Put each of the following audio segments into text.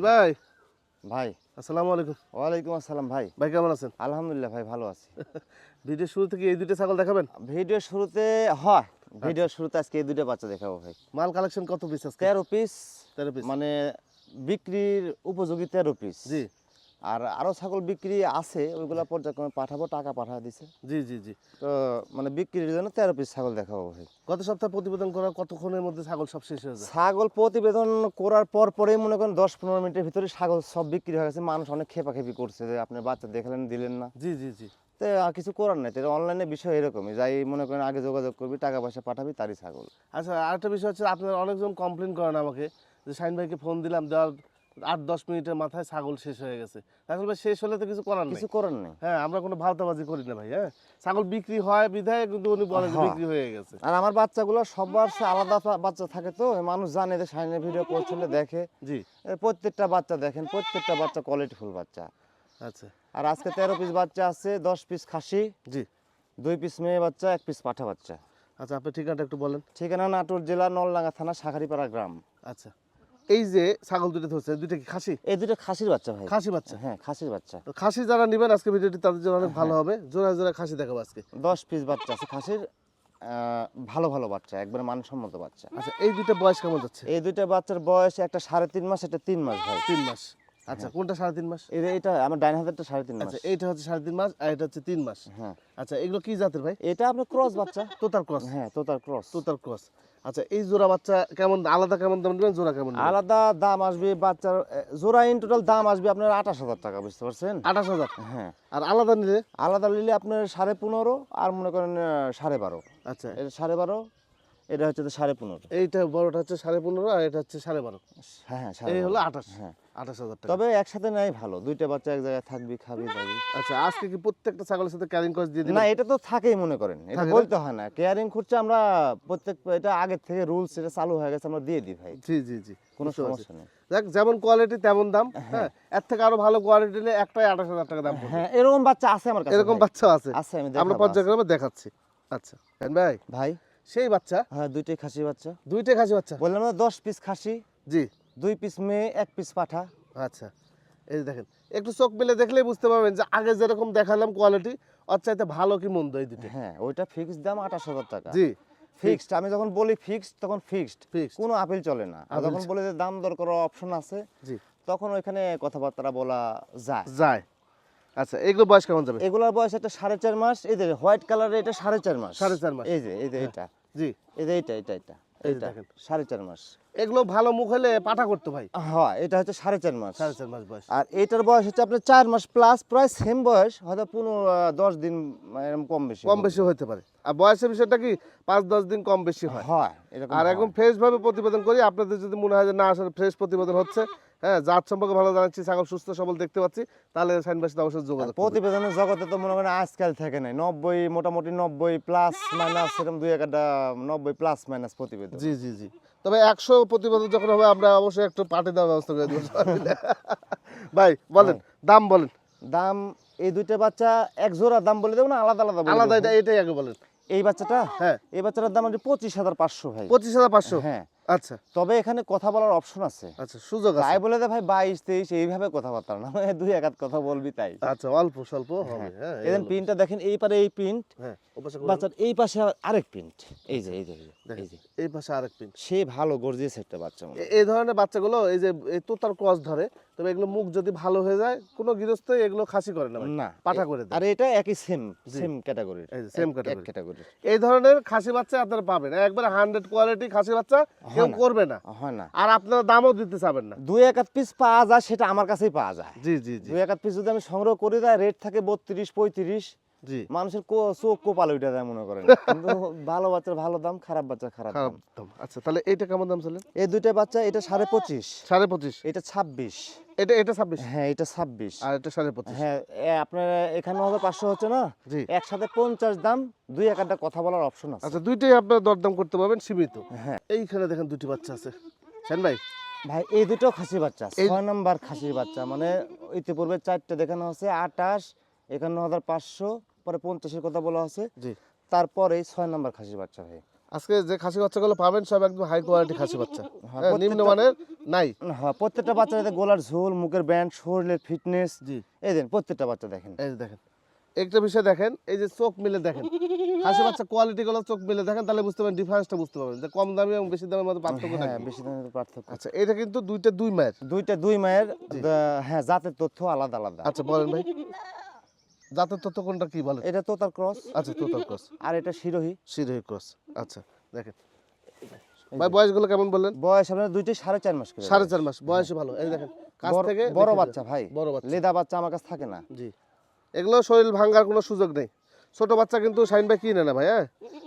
ভাই। ভাই। আসসালামু আলাইকুম। ওয়ালাইকুম আসসালাম ভাই। ভাই কেমন আছেন? আলহামদুলিল্লাহ ভাই ভালো আছি। ভিডিও শুরু থেকে এই দুটো ছাগল দেখাবেন? ভিডিও শুরুতে হয়। ভিডিও শুরুতে আজকে এই দুটো বাচ্চা দেখাবো ভাই। মাল কালেকশন কত পিস আছে তেরো পিস তেরো পিস মানে বিক্রির উপযোগী তেরো পিস জি। আর আরও ছাগল বিক্রি আছে ওইগুলা পর্যায়ক্রমে পাঠাবো টাকা পাঠা দিছে। জি জি জি। তো মানে বিক্রির জন্য তেরো পিস ছাগল দেখাবো ভাই। গত সপ্তাহে প্রতিবেদন করার কতক্ষণের মধ্যে ছাগল সব শেষ হয়ে যায়? ছাগল প্রতিবেদন করার পর পরেই মনে করেন দশ পনেরো মিনিটের ভিতরে ছাগল সব বিক্রি হয়ে গেছে মানুষ অনেক খেপাখেপি করছে যে আপনার বাচ্চা দেখলেন দিলেন না। জি জি জি। তো কিছু করার নাই তো অনলাইনে বিষয় এরকমই যাই মনে করেন আগে যোগাযোগ করবি টাকা পয়সা পাঠাবি তারই ছাগল। আচ্ছা আরেকটা বিষয় হচ্ছে আপনার অনেকজন কমপ্লেন করেন আমাকে যে শাহিন ভাইকে ফোন দিলাম দেওয়ার আট দশ মিনিটের মাথায় ছাগল শেষ হয়ে গেছে। আসলে ভাই শেষ হলে তো কিছু করার কিছু করার নেই। হ্যাঁ আমরা কোনো ভাওতাবাজি করি না ভাই হ্যাঁ? ছাগল বিক্রি হয় বিধায় কিন্তু উনি বলে হ্যাঁ। বিক্রি হয়ে গেছে। আর আমার বাচ্চাগুলো সবার সে আলাদা বাচ্চা থাকে তো মানুষ জানে যে সাইনের ভিডিও করছিলে দেখে। জি। প্রত্যেকটা বাচ্চা দেখেন প্রত্যেকটা বাচ্চা কোয়ালিটিফুল বাচ্চা। আচ্ছা। আর আজকে তেরো পিস বাচ্চা আছে দশ পিস খাসি জি। দুই পিস মেয়ে বাচ্চা এক পিস পাঠা বাচ্চা। আচ্ছা আপনি ঠিকানাটা একটু বলেন। ঠিকানা নাটোর জেলা নলডাঙ্গা থানা শাখারিপাড়া গ্রাম। আচ্ছা। এই যে ছাগল দুটো ধরছে দুটো কি খাসি? এই দুটো খাসির বাচ্চা ভাই। খাসি বাচ্চা? হ্যাঁ খাসির বাচ্চা। তো খাসি যারা নেবেন আজকে ভিডিওটি তাদের জন্য অনেক হ্যাঁ। ভালো হবে। জোড়া জোড়া খাসি দেখাবো আজকে। দশ পিস বাচ্চা আছে। খাসির ভালো ভালো বাচ্চা একবারে মানসম্মত বাচ্চা। আচ্ছা এই দুটো বয়স কেমন যাচ্ছে? এই দুইটা বাচ্চার বয়স একটা সাড়ে তিন মাস একটা তিন মাস ভাই। তিন মাস। আচ্ছা কোনটা সাড়ে তিন মাস? এটা এটা আমার ডাইন হাতেরটা সাড়ে তিন মাস। আচ্ছা এইটা হচ্ছে সাড়ে তিন মাস আর এটা হচ্ছে তিন মাস। হ্যাঁ। আচ্ছা এগুলো কি জাতের ভাই? এটা আপনার ক্রস বাচ্চা। তোতার ক্রস হ্যাঁ তোতার ক্রস তোতার ক্রস আচ্ছা এই জোড়া বাচ্চা কেমন আলাদা কেমন দাম নেবেন জোড়া কেমন আলাদা দাম আসবে বাচ্চার জোড়া ইন টোটাল দাম আসবে আপনার আঠাশ হাজার টাকা বুঝতে পারছেন? আঠাশ হাজার? হ্যাঁ। আর আলাদা নিলে? আলাদা নিলে আপনার সাড়ে পনেরো আর মনে করেন সাড়ে বারো। আচ্ছা। সাড়ে বারো এটা হচ্ছে সাড়ে পনেরো। এইটা বড়টা হচ্ছে সাড়ে পনেরো আর এটা হচ্ছে সাড়ে বারো। হ্যাঁ হ্যাঁ এই হলো আঠাশ। হ্যাঁ। আঠাশ হাজার টাকা। তবে একসাথে নাই ভালো। দুইটা বাচ্চা এক জায়গায় থাকবি খাবি দাবি। আচ্ছা আজকে কি প্রত্যেকটা ছাগলের সাথে ক্যারিং কস্ট দিয়ে না এটা তো থাকেই মনে করেন। এটা বলতে হয় না। কেয়ারিং খুঁজছে আমরা প্রত্যেক এটা আগের থেকে রুলস এটা চালু হয়ে গেছে আমরা দিয়ে দিই ভাই। জি জি জি। কোনো সমস্যা নেই। দেখ যেমন কোয়ালিটি তেমন দাম হ্যাঁ। এর থেকে আরও ভালো কোয়ালিটি নিলে একটাই আঠাশ হাজার টাকা দাম হ্যাঁ এরকম বাচ্চা আছে আমার কাছে এরকম বাচ্চা আছে। আছে আমি আমরা। পর্যায়ক্রমে দেখাচ্ছি। আচ্ছা হ্যাঁ ভাই। ভাই? সেই বাচ্চা? হ্যাঁ দুইটাই খাসি বাচ্চা। দুইটাই খাসি বাচ্চা? বললাম না দশ পিস খাসি জি। দুই পিস মেয়ে এক পিস পাঠা। আচ্ছা এই যে দেখেন একটু চোখ মেলে দেখলেই বুঝতে পারবেন যে আগে যেরকম দেখালাম কোয়ালিটি ওর চাইতে ভালো কি মন্দ এই দুটো? হ্যাঁ ওইটা ফিক্সড দাম আঠাশ হাজার টাকা। জি ফিক্সড আমি যখন বলি ফিক্সড তখন ফিক্সড। কোনো আপিল চলে না। আর যখন বলে যে দাম দর করার অপশন আছে জি। তখন ওইখানে কথাবার্তা বলা যায়। যায়। আচ্ছা এগুলো বয়স কেমন যাবে? এগুলোর বয়স একটা সাড়ে চার মাস এই যে হোয়াইট কালারের এটা সাড়ে চার মাস। সাড়ে চার মাস। এই যে এই যে এটা। জি। এই যে এটা এটা এটা। সাড়ে চার মাস। এগুলো ভালো মুখ হলে পাঠা করতো ভাই। হ্যাঁ এটা হচ্ছে সাড়ে চার মাস। সাড়ে চার মাস বয়স। আর এটার বয়স হচ্ছে আপনার চার মাস প্লাস প্রায় সেম বয়স হয়তো পনেরো দশ দিন এরকম কম বেশি কম বেশি হতে পারে। আর বয়সের বিষয়টা কি? পাঁচ দশ দিন কম বেশি হয়। হয় আর হয়। একদম ফ্রেশ ভাবে প্রতিবেদন করি আপনাদের যদি মনে হয় যে না আসলে ফ্রেশ প্রতিবেদন হচ্ছে হ্যাঁ জাত সম্পর্কে ভালো জানাচ্ছি ছাগল সুস্থ সবল দেখতে পাচ্ছি তাহলে সাইনবাসী অবশ্যই যোগাযোগ প্রতিবেদনের জগতে তো মনে করেন আজকাল থেকে নাই। নব্বই মোটামুটি নব্বই প্লাস মাইনাস এরকম দুই একটা নব্বই প্লাস মাইনাস প্রতিবেদন। জি জি জি। তবে একশো প্রতিবেদন যখন হবে আমরা অবশ্যই একটু পার্টি দেওয়ার ব্যবস্থা করে দেবো। ভাই বলেন দাম বলেন। দাম এই দুইটা বাচ্চা এক জোড়া দাম বলে দেবো না আলাদা আলাদা আলাদা এটা এটাই আগে বলেন। এই বাচ্চাটা? হ্যাঁ। এই বাচ্চাটার দাম আছে পঁচিশ হাজার পাঁচশো ভাই। পঁচিশ হাজার পাঁচশো? হ্যাঁ। আচ্ছা। তবে এখানে কথা বলার অপশন আছে। আচ্ছা সুযোগ আছে। তাই বলে দে ভাই বাইশ তেইশ এইভাবে কথাবার্তা না। দুই একাত কথা বলবি তাই। আচ্ছা অল্প স্বল্প হবে হ্যাঁ এই পিনটা দেখেন এই পারে এই পিন হ্যাঁ। বাচ্চার এই পাশে আরেক প্রিন্ট এই যে এই যে এই যে, এই পাশে আরেক পিন সে ভালো গর্জিয়াস একটা বাচ্চা এই ধরনের বাচ্চাগুলো এই যে তোতার ক্রস ধরে তবে এগুলো মুখ যদি ভালো হয়ে যায় কোনো গৃহস্থ এগুলো খাসি করে না না পাঠা করে আর এটা একই সেম সেম ক্যাটাগরির category। ক্যাটাগরির এই ধরনের খাসি বাচ্চা আপনারা পাবেন। একবারে হান্ড্রেড কোয়ালিটি খাসি বাচ্চা কেউ করবে না। হয় না। আর আপনারা দামও দিতে চাবেন না। দুই এক পিস পাওয়া যায় সেটা আমার কাছেই পাওয়া যায়। জি জি জি। দুই এক পিস যদি আমি সংগ্রহ করি দেয় রেট থাকে বত্রিশ পঁয়ত্রিশ। মানুষের কো- চোখ কোপাল ওইটা দেয় মনে করেন। কিন্তু ভালো বাচ্চার ভালো দাম খারাপ বাচ্চার খারাপ দাম। আচ্ছা তাহলে এইটা কেমন দাম চলেন এই দুইটা বাচ্চা এটা সাড়ে পঁচিশ। সাড়ে পঁচিশ? এটা ছাব্বিশ। এটা এটা ছাব্বিশ? হ্যাঁ এটা ছাব্বিশ। আর এটা সাড়ে পঁচিশ? হ্যাঁ আপনার এখানে হবে পাঁচশো হচ্ছে না? জি। একসাথে পঞ্চাশ দাম দুই একটা কথা বলার অপশন আছে। আচ্ছা দুইটাই আপনারা দরদাম করতে পারবেন সীমিত। হ্যাঁ। এইখানে দেখেন দুটি বাচ্চা আছে। ভাই? ভাই এই দুটো খাসি বাচ্চা এই- ছয় নম্বর খাসির বাচ্চা। মানে ইতিপূর্বে চারটে দেখানো হচ্ছে আটাশ একান্ন হাজার পাঁচশো। পরে পঞ্চাশের কথা বলা হচ্ছে জি। তারপরে ছয় নম্বর খাসির বাচ্চা ভাই। আজকে যে খাসি বাচ্চাগুলো পাবেন সব একদম হাই কোয়ালিটি খাসি বাচ্চা। হ্যাঁ, নিম্নমানের নাই। হ্যাঁ প্রত্যেকটা বাচ্চা যাতে গোলার ঝোল মুখের ব্যান্ড শরীরের ফিটনেস জি। এই দেন প্রত্যেকটা বাচ্চা দেখেন। এই দেখেন। একটা বিষয় দেখেন এই যে চোখ মিলে দেখেন। খাসি বাচ্চা কোয়ালিটি গুলো চোখ মিলে দেখেন তাহলে বুঝতে পারেন ডিফারেন্সটা বুঝতে পারবেন। যে কম দামি এবং বেশি দামের মধ্যে পার্থক্য হ্যাঁ বেশি দামের পার্থক্য। আচ্ছা এটা কিন্তু দুইটা দুই মায়ের। দুইটা দুই মায়ের হ্যাঁ জাতের তথ্য আলাদা আলাদা। আচ্ছা বলেন ভাই। জাতের কোনটা কি বলেন? এটা তোতার ক্রস। আচ্ছা তোতার ক্রস। আর এটা শিরোহী। শিরোহী ক্রস। আচ্ছা দেখেন। ভাই বয়সগুলো কেমন বললেন? বয়স আপনার দুইটাই সাড়ে চার মাস করে সাড়ে চার মাস। বয়সে ভালো। এই দেখেন কাছ থেকে বড় বাচ্চা ভাই। বড় বাচ্চা। লেদা বাচ্চা আমার কাছে থাকে না। জি। এগুলো শরীর ভাঙার কোনো সুযোগ নেই। ছোট বাচ্চা কিন্তু শাইন ভাই কিনে না ভাই হ্যাঁ?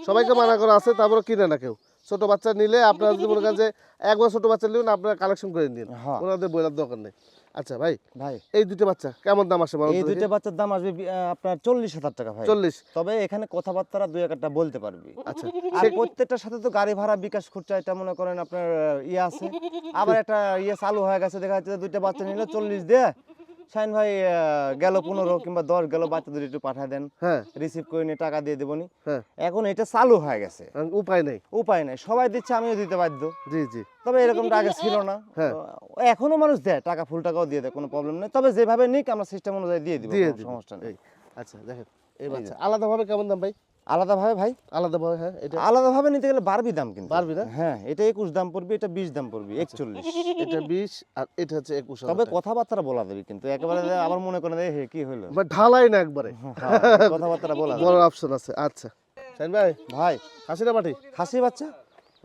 সবাইকে মানা করা আছে তারপরে কিনে না কেউ। ছোট বাচ্চা নিলে আপনারা যদি মনে করেন যে একবার ছোট বাচ্চা নিলেন আপনারা কালেকশন করে নিন। হ্যাঁ। ওনাদের বইলার দরকার নেই। আচ্ছা ভাই ভাই। এই দুটো বাচ্চা কেমন দাম আসে এই দুটো বাচ্চার দাম আসবে আপনার চল্লিশ হাজার টাকা ভাই। চল্লিশ। তবে এখানে কথাবার্তা দুই একটা বলতে পারবি। আচ্ছা আর প্রত্যেকটার সাথে তো গাড়ি ভাড়া বিকাশ খরচা এটা মনে করেন আপনার ইয়ে আছে। আবার একটা ইয়ে চালু হয়ে গেছে দেখা যাচ্ছে দুইটা বাচ্চা নিলে চল্লিশ দিয়ে শাইন ভাই গেল পনেরো কিংবা দশ গেল বাচ্চাদের একটু পাঠিয়ে দেন। হ্যাঁ। রিসিভ করে নিয়ে টাকা দিয়ে দেবনি। হ্যাঁ। এখন এটা চালু হয়ে গেছে। উপায় নেই। উপায় নাই। সবাই দিচ্ছে আমিও দিতে বাধ্য। জি জি। তবে এরকমটা আগে ছিল না। হ্যাঁ। এখনও মানুষ দেয় টাকা ফুল টাকাও দিয়ে দেয় কোনো প্রবলেম নেই। তবে যেভাবে নিক আমরা সিস্টেম অনুযায়ী দিয়ে দিব সমস্যা নেই। আচ্ছা দেখেন এই বাচ্চা। আলাদাভাবে কেমন দাম ভাই? আলাদাভাবে ভাই? আলাদাভাবে হ্যাঁ এটা আলাদাভাবে নিতে গেলে বাড়বি দাম কিন্তু। বাড়বি না? হ্যাঁ এটা একুশ দাম পড়বে এটা বিশ দাম পড়বে একচল্লিশ। এটা বিশ আর এটা হচ্ছে একুশ তবে কথাবার্তা বলা দেবে কিন্তু একেবারে আবার মনে করেন যে, হে কি হলো? ঢালাই না একবারে। হ্যাঁ, কথাবার্তা বলা বড় অপশন আছে আচ্ছা। শাইন ভাই ভাই। খাসি না পাটি খাসি বাচ্চা?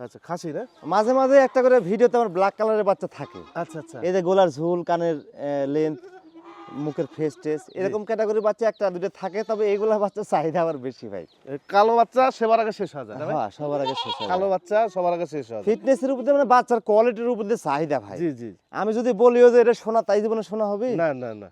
আচ্ছা খাসি না? মাঝে মাঝে একটা করে ভিডিওতে আমার ব্ল্যাক কালারের বাচ্চা থাকে। আচ্ছা আচ্ছা। এই যে গোলার ঝুল কানের লেন্থ মুখের ফেস টেস এরকম ক্যাটাগরি বাচ্চা একটা দুটো থাকে তবে এগুলা বাচ্চা চাহিদা আবার বেশি ভাই। কালো বাচ্চা সবার আগে শেষ হয়ে যায় হ্যাঁ সবার আগে শেষ হয় কালো বাচ্চা সবার আগে শেষ হয় ফিটনেস ফিটনেসের উপর মানে বাচ্চার কোয়ালিটির উপর দিয়ে চাহিদা ভাই। জি জি। আমি যদি বলিও যে এটা সোনা তাই জীবনে সোনা হবে না না না।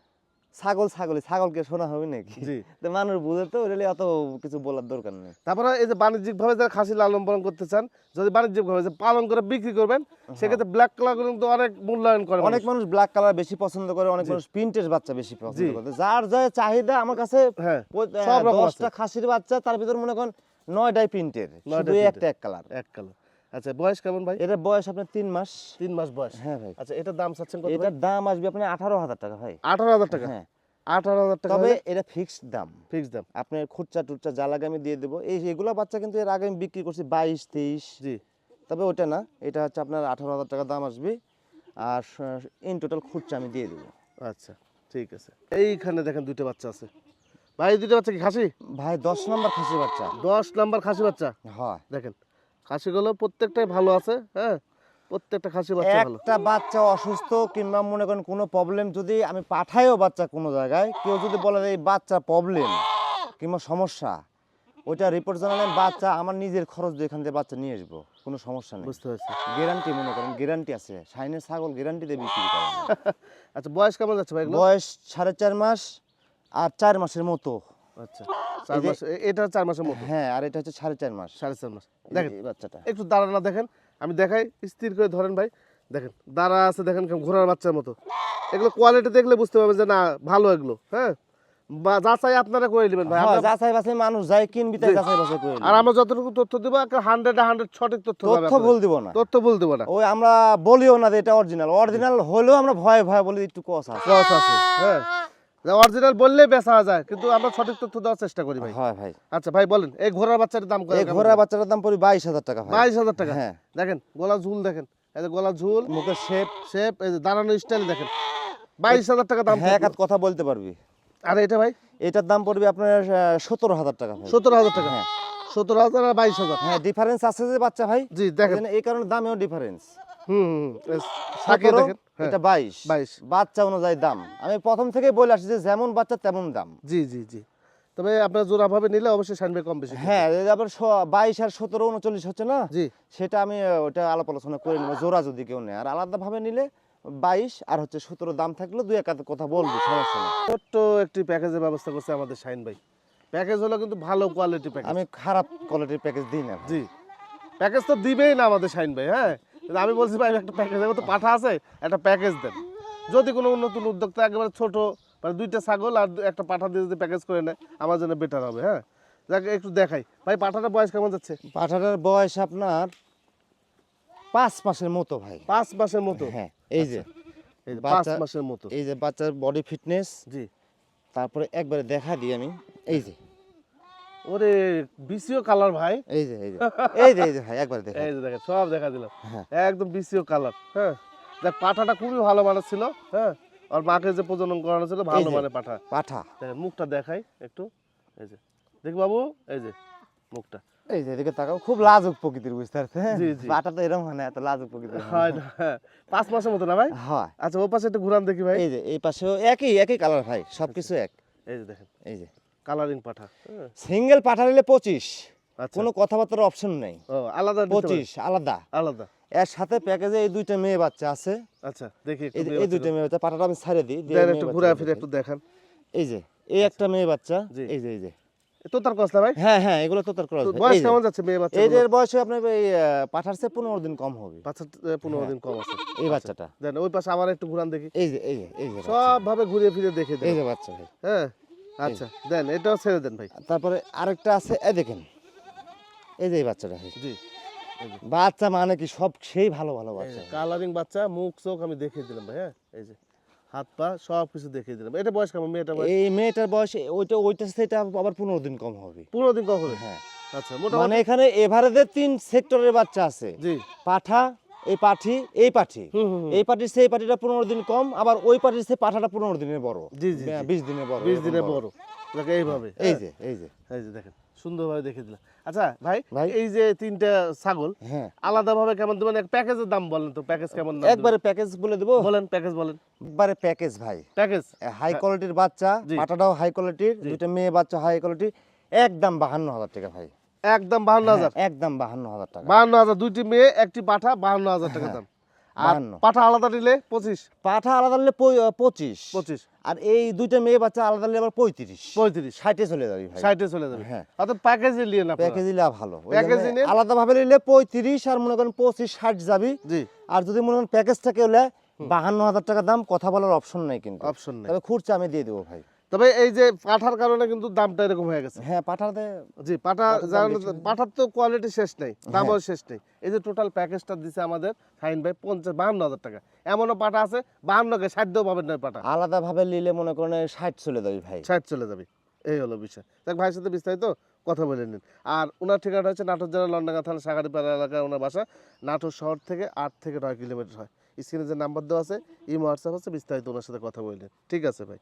ছাগল ছাগলই ছাগলকে শোনা হবে নাকি? তো মানুষ বুঝে তো রেলে অত কিছু বলার দরকার নেই। তারপরে এই যে বাণিজ্যিক ভাবে যারা খাসি লালন পালন করতে চান যদি বাণিজ্যিক ভাবে যে পালন করে বিক্রি করবেন সেক্ষেত্রে ব্ল্যাক কালার কিন্তু অনেক মূল্যায়ন করে অনেক মানুষ। ব্ল্যাক কালার বেশি পছন্দ করে অনেক মানুষ প্রিন্টের বাচ্চা বেশি পছন্দ করে। যার যা চাহিদা আমার কাছে হ্যাঁ। দশটা খাসির বাচ্চা তার ভিতর মনে করেন নয়টাই প্রিন্টের শুধু একটা এক কালার এক কালো আচ্ছা বয়স কেমন ভাই? এটার বয়স আপনার তিন মাস। তিন মাস বয়স। হ্যাঁ ভাই। আচ্ছা এটার দাম চাচ্ছেন কত এটার দাম আসবে আপনার আঠারো হাজার টাকা ভাই। আঠারো হাজার টাকা? হ্যাঁ। আঠারো হাজার টাকা তবে এটা ফিক্সড দাম। ফিক্স দাম। আপনার খুচরা টুচরা যা লাগে আমি দিয়ে দেবো। এই এগুলো বাচ্চা কিন্তু এর আগে আমি বিক্রি করছি বাইশ তেইশ। জি। তবে ওটা না এটা হচ্ছে আপনার আঠারো হাজার টাকা দাম আসবে। আর ইন টোটাল খুচরা আমি দিয়ে দেবো। আচ্ছা ঠিক আছে। এইখানে দেখেন দুইটা বাচ্চা আছে। ভাই দুইটা বাচ্চা কি খাসি? ভাই দশ নম্বর খাসি বাচ্চা। দশ নাম্বার খাসি বাচ্চা? হয়। দেখেন। খাসিগুলো প্রত্যেকটাই ভালো আছে হ্যাঁ? প্রত্যেকটা খাসি বাচ্চা ভালো। একটা বাচ্চা অসুস্থ কিংবা মনে করেন কোনো প্রবলেম যদি আমি পাঠাইও বাচ্চা কোনো জায়গায় কেউ যদি বলে এই বাচ্চা প্রবলেম কিংবা সমস্যা ওইটা রিপোর্ট জানালে বাচ্চা আমার নিজের খরচ দিয়ে এখান থেকে বাচ্চা নিয়ে আসব কোনো সমস্যা নেই। বুঝতে পারছি। গ্যারান্টি মনে করেন গ্যারান্টি আছে। সাইনের ছাগল গ্যারান্টি দিয়ে বিক্রি করে আচ্ছা বয়স কেমন যাচ্ছে ভাই বয়স সাড়ে চার মাস আর চার মাসের মতো। আচ্ছা। চার মাস এটা চার মাসের মতো? হ্যাঁ আর এটা হচ্ছে সাড়ে চার মাস। সাড়ে চার মাস। দেখেন বাচ্চাটা। একটু দাঁড়ানা দেখেন। আমি দেখাই স্থির করে ধরেন ভাই। দেখেন দাঁড়া আছে দেখেন ঘোড়ার বাচ্চার মতো। এগুলো কোয়ালিটি দেখলে বুঝতে পারবেন যে না ভালো এগুলো হ্যাঁ? যাচাই আপনারা করে নেবেন ভাই। হ্যাঁ, যাচাই বাছাই মানুষ যাই কিনবি তাই যাচাই বাছাই করে আর আমরা যতটুকু তথ্য দেবো একটা হান্ড্রেড হান্ড্রেড সঠিক তথ্য তথ্য ভুল দিব না। তথ্য ভুল দেবো না। ওই আমরা বলিও না যে এটা অরিজিনাল অরিজিনাল হলেও আমরা ভয়ে ভয়ে বলি একটু কস আছে। ক্রস আছে হ্যাঁ। অরিজিনাল বললেই বেচা যায় কিন্তু আমরা সঠিক তথ্য দেওয়ার চেষ্টা করি ভাই। হয় ভাই। আচ্ছা ভাই বলেন এই ঘোড়ার বাচ্চাটার দাম এই ঘোড়া বাচ্চাটার দাম পড়ি বাইশ হাজার টাকা ভাই। টাকা? হ্যাঁ। দেখেন গলা ঝুল দেখেন এই যে গলা ঝুল মুখের শেপ শেপ এই যে স্টাইল দেখেন। বাইশ হাজার টাকা দাম হ্যাঁ কথা বলতে পারবি। আর এটা ভাই? এটার দাম পড়বে আপনার সতেরো হাজার টাকা ভাই। সতেরো হাজার টাকা। হ্যাঁ। সতেরো হাজার আর বাইশ হাজার। হ্যাঁ ডিফারেন্স আছে যে বাচ্চা ভাই? জি দেখেন। এই কারণে দামেও ডিফারেন্স হুম দেখেন হ্যাঁ, এটা বাইশ। বাইশ। বাচ্চা অনুযায়ী দাম। আমি প্রথম থেকেই বলে আসছি যে যেমন বাচ্চা তেমন দাম। জি জি জি। তবে আপনার জোড়া নিলে অবশ্যই সাইনবে কম বেশি হ্যাঁ আবার বাইশ আর সতেরো উনচল্লিশ হচ্ছে না? জি। সেটা আমি ওটা আলাপ আলোচনা করে নেব জোড়া যদি কেউ নেয়। আর আলাদাভাবে নিলে বাইশ আর হচ্ছে সতেরো দাম দুই কথা বলব সমস্যা ছোট্ট একটি প্যাকেজের ব্যবস্থা করছে আমাদের শাইন ভাই। প্যাকেজ হলো কিন্তু ভালো কোয়ালিটি প্যাকেজ আমি খারাপ কোয়ালিটির প্যাকেজ দিই না জি। প্যাকেজ তো দিবেই না আমাদের শাইন ভাই হ্যাঁ? আমি বলছি ভাই একটা প্যাকেজ তো পাঠা আছে একটা প্যাকেজ দেন। যদি কোনো নতুন উদ্যোক্তা একেবারে ছোট মানে দুইটা ছাগল আর একটা পাঠা দিয়ে যদি প্যাকেজ করে নেয় আমার জন্য বেটার হবে হ্যাঁ? যাক একটু দেখাই। ভাই পাঠাটার বয়স কেমন যাচ্ছে? পাঠাটার বয়স আপনার পাঁচ মাসের মতো ভাই। পাঁচ মাসের মতো? হ্যাঁ এই যে। এই যে পাঁচ মাসের মতো। এই যে বাচ্চার বডি ফিটনেস জি। তারপরে একবারে দেখা দিই আমি এই যে। ওরে বিসিও কালার ভাই। এই যে এই যে এই যে এই যে ভাই একবার দেখা এই যে দেখেন সব দেখা দিলাম। হ্যাঁ। একদম বিসিও কালার হ্যাঁ। দেখ পাঠাটা খুবই ভালো মানের ছিল হ্যাঁ। আর মাকে যে প্রজনন করানো ছিল ভালো যে। মানের পাঠা। পাঠা। দেখেন মুখটা দেখাই একটু। এই যে দেখ বাবু এই যে মুখটা। এই যে এদিকে তাকাও খুব লাজুক প্রকৃতির বুঝতে পারছেন জি, জি। পাঠা তো এরকম হয় না এত লাজুক প্রকৃতির হয় হয় না হ্যাঁ। পাঁচ মাসের মতো না ভাই? হয়। আচ্ছা ও পাশে একটু ঘুরান দেখি ভাই। এই যে এই পাশেও একই একই কালার ভাই সবকিছু এক। এই যে দেখেন। এই যে। কালারিং পাঠা। হ্যাঁ, সিঙ্গেল পাঠা নিলে পঁচিশ। আচ্ছা। কোনো কথাবার্তার অপশন নেই। আলাদা পঁচিশ আলাদা। আলাদা। এর সাথে প্যাকেজে এই দুইটা মেয়ে বাচ্চা আছে। আচ্ছা দেখি এই দুইটা মেয়ে বাচ্চা পাঠাটা আমি ছাড়ে দিই দেন একটু ঘুরে ফিরে একটু দেখান। এই যে এই একটা মেয়ে বাচ্চা এই যে এই যে। তো তার কষ্ট ভাই? হ্যাঁ হ্যাঁ এগুলো তো তার ক্রস বয়স কেমন যাচ্ছে মেয়ে বাচ্চা এদের বয়স আপনার এই পাঠার চেয়ে পনেরো দিন কম হবে। বাচ্চা পনেরো দিন কম আছে। এই বাচ্চাটা। দেন ওই পাশে আবার একটু ঘুরান দেখি। এই যে এই যে এই যে সব ভাবে ঘুরে ফিরে দেখে এই যে বাচ্চা ভাই। হ্যাঁ। আচ্ছা দেন এটাও ছেড়ে দেন ভাই। তারপরে আরেকটা আছে এ দেখেন। এই যে এই বাচ্চাটা জি। বাচ্চা মানে কি সব সেই ভালো ভালো বাচ্চা। কালারিং বাচ্চা মুখ চোখ আমি দেখিয়ে দিলাম ভাই হ্যাঁ? এই যে হাত পা সব কিছু দেখিয়ে দিলাম। এটা বয়স কেমন মেয়েটা এই মেয়েটার বয়স ওইটা ওইটা সেটা আবার পনেরো দিন কম হবে। পনেরো দিন কখন হ্যাঁ। আচ্ছা মানে এখানে এভারেজে তিন সেক্টরের বাচ্চা আছে। জি। পাঠা এই পাঠি এই পাঠি। এই পাটির সেই পাটিটা পনেরো দিন কম আবার ওই পাটির সেই পাঠাটা পনেরো দিনের বড়। বিশ দিনের বড় বিশ দিনে বড়। এইভাবে। এই? যে এই যে। এই যে দেখেন সুন্দরভাবে দেখে দিলাম। আচ্ছা ভাই ভাই। এই যে তিনটা ছাগল হ্যাঁ। আলাদাভাবে কেমন দেবেন? এক প্যাকেজের দাম বলেন তো প্যাকেজ কেমন একবারে প্যাকেজ বলে দেবো? বলেন প্যাকেজ বলেন। একবারে প্যাকেজ ভাই। প্যাকেজ? হাই কোয়ালিটির বাচ্চা পাটাটাও হাই কোয়ালিটির দুইটা মেয়ে বাচ্চা হাই কোয়ালিটি একদম বাহান্ন হাজার টাকা ভাই। একদম বাহান্ন হাজার। হ্যাঁ, একদম বাহান্ন হাজার টাকা। বাহান্ন হাজার দুইটি মেয়ে একটি পাঠা বাহান্ন হাজার টাকা দাম। আর হ্যাঁ, পাঠা আলাদা নিলে পঁচিশ। পাঠা আলাদা নিলে পঁচিশ। পঁচিশ। আর এই দুইটা মেয়ে বাচ্চা আলাদা নিলে আবার পঁয়ত্রিশ। পঁয়ত্রিশ। ষাটে চলে যাবে ভাই। ষাটে চলে যাবে। হ্যাঁ। অর্থাৎ প্যাকেজে নিয়ে না প্যাকেজ দিলে ভালো। প্যাকেজ আলাদা ভাবে নিলে পঁয়ত্রিশ আর মনে করেন পঁচিশ ষাট যাবি। জি। আর যদি মনে করেন প্যাকেজটাকে হলে বাহান্ন হাজার টাকা দাম কথা বলার অপশন নাই কিন্তু। অপশন নেই। তবে খুরচা আমি দিয়ে দেবো ভাই। তবে এই যে পাঠার কারণে কিন্তু দামটা এরকম হয়ে গেছে। হ্যাঁ পাঠাতে জি পাঠা পাঠার তো কোয়ালিটি শেষ নেই হ্যাঁ। দামও শেষ নেই। এই যে টোটাল প্যাকেজটা দিছে আমাদের ফাইন ভাই পঞ্চাশ বাহান্ন হাজার টাকা। এমনও পাঠা আছে বাহান্নকে ষাট দিয়েও পাবেন না পাঠা। আলাদা ভাবে নিলে মনে করেন ষাট চলে যাবে ভাই। ষাট চলে যাবে এই হলো বিষয়। দেখ ভাইয়ের সাথে বিস্তারিত কথা বলে নিন। আর ওনার ঠিকানা হচ্ছে নাটোর জেলা লন্ডাঙ্গা থানা সাগারিপাড়া এলাকায় ওনার বাসা। নাটোর শহর থেকে আট থেকে নয় কিলোমিটার হয়। স্ক্রিনে যে নাম্বার দেওয়া আছে এই হোয়াটসঅ্যাপ আছে বিস্তারিত ওনার সাথে কথা বললেন ঠিক আছে ভাই।